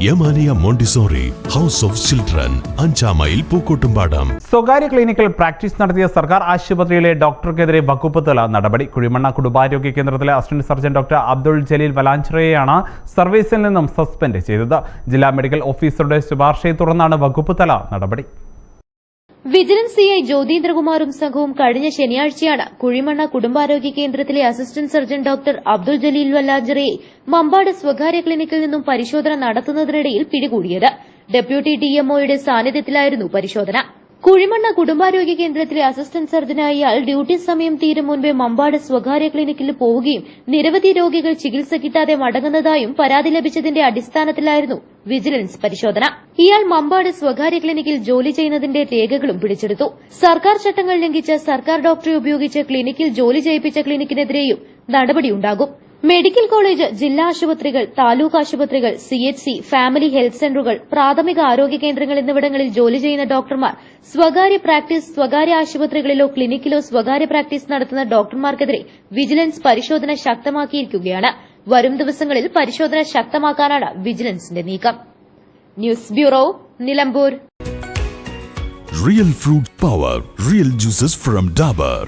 Yamaniya Montessori house of children അഞ്ചാം mile Pookkottumpadam. സ്വകാര്യ ക്ലിനിക്കിൽ പ്രാക്ടീസ് നടത്തിയ സർക്കാർ ആശുപത്രിയിലെ ഡോക്ടർക്കെതിരെ വകുപ്പ് തല നടപടി. കുഴിമണ്ണ കുടുംബാരോഗ്യ കേന്ദ്രത്തിലെ assistant surgeon doctor Abdul Jaleel വലാഞ്ചിറയെയാണ് സർവീസിൽ നിന്നും സസ്പെൻഡ് ചെയ്തത്. ജില്ലാ മെഡിക്കൽ ഓഫീസറുടെ ശുപാർശയെ തുടർന്നാണ് വകുപ്പ് തല നടപടി. വിജിലൻസ് സിഐ ജ്യോതീന്ദ്രകുമാറും സംഘവും കഴിഞ്ഞ ശനിയാഴ്ചയാണ് കുഴിമണ്ണ കുടുംബാരോഗ്യ കേന്ദ്രത്തിലെ assistant surgeon doctor Abdul Jaleel വല്ലാജറയെ Mambad സ്വകാര്യ ക്ലിനിക്കിൽ നിന്നും പരിശോധന നടത്തുന്നതിനിടയിൽ പിടികൂടിയത്. ഡെപ്യൂട്ടി ഡിഎംഒയുടെ സാന്നിധ്യത്തിലായിരുന്നു പരിശോധന. കുഴിമണ്ണ കുടുംബാരോഗ്യ കേന്ദ്രത്തിലെ അസിസ്റ്റന്റ് സർജനായ ഇയാൾ ഡ്യൂട്ടി സമയം തീരും മുൻപേ മമ്പാട് സ്വകാര്യ ക്ലിനിക്കിൽ പോവുകയും നിരവധി രോഗികൾ ചികിത്സ കിട്ടാതെ മടങ്ങുന്നതായും പരാതി ലഭിച്ചതിന്റെ അടിസ്ഥാനത്തിലായിരുന്നു വിജിലൻസ് പരിശോധന. ഇയാൾ മമ്പാട് സ്വകാര്യ ക്ലിനിക്കിൽ ജോലി ചെയ്യുന്നതിന്റെ രേഖകളും പിടിച്ചെടുത്തു. സർക്കാർ ചട്ടങ്ങൾ ലംഘിച്ച സർക്കാർ ഡോക്ടറെ ഉപയോഗിച്ച് ക്ലിനിക്കിൽ ജോലി ചെയ്യിപ്പിച്ച ക്ലിനിക്കിനെതിരെയും നടപടിയുണ്ടാകും. മെഡിക്കൽ കോളേജ് ജില്ലാ ആശുപത്രികൾ താലൂക്ക് ആശുപത്രികൾ C H C family health സെന്ററുകൾ പ്രാഥമിക ആരോഗ്യ കേന്ദ്രങ്ങൾ എന്നിവിടങ്ങളിൽ ജോലി ചെയ്യുന്ന ഡോക്ടർമാർ സ്വകാര്യ പ്രാക്ടീസ് സ്വകാര്യ ആശുപത്രികളിലോ ക്ലിനിക്കിലോ സ്വകാര്യ പ്രാക്ടീസ് നടത്തുന്ന ഡോക്ടർമാർക്കെതിരെ വിജിലൻസ് പരിശോധന ശക്തമാക്കിയിരിക്കുകയാണ്. വരും ദിവസങ്ങളിൽ പരിശോധന ശക്തമാക്കാനാണ് വിജിലൻസിന്റെ നീക്കം. News bureau Nilambur. Real fruit power real juices from Dabur